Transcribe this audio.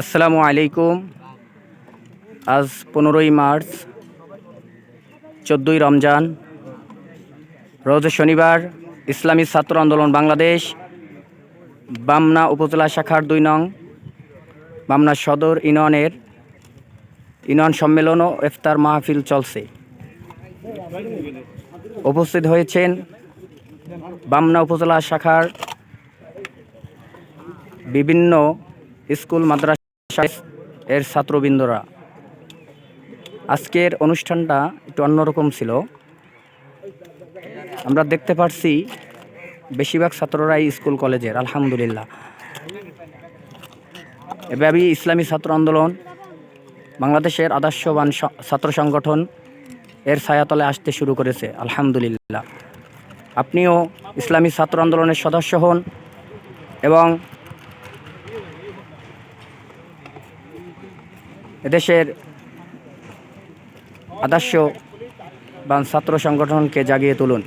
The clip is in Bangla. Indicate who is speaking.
Speaker 1: আসসালামু আলাইকুম। আজ পনেরোই মার্চ, চোদ্দোই রমজান। রোজ শনিবার ইসলামী ছাত্র আন্দোলন বাংলাদেশ, বামনা উপজেলা শাখার দুই নং বামনা সদর ইউনিয়নের ইউনিয়ন সম্মেলন ও ইফতার মাহফিল চলছে। উপস্থিত হয়েছেন বামনা উপজেলা শাখার বিভিন্ন স্কুল, মাদ্রাসা এর ছাত্রবৃন্দরা। আজকের অনুষ্ঠানটা একটু অন্যরকম ছিল। আমরা দেখতে পারছি, বেশিরভাগ ছাত্ররাই স্কুল, কলেজের, আলহামদুলিল্লাহ। এভাবেই ইসলামী ছাত্র আন্দোলন, বাংলাদেশের আদর্শবান ছাত্র সংগঠন এর ছায়াতলে আসতে শুরু করেছে, আলহামদুলিল্লাহ। আপনিও ইসলামী ছাত্র আন্দোলনের সদস্য হন এবং এদেশের আদর্শ বা ছাত্র সংগঠনকে জাগিয়ে তুলুন।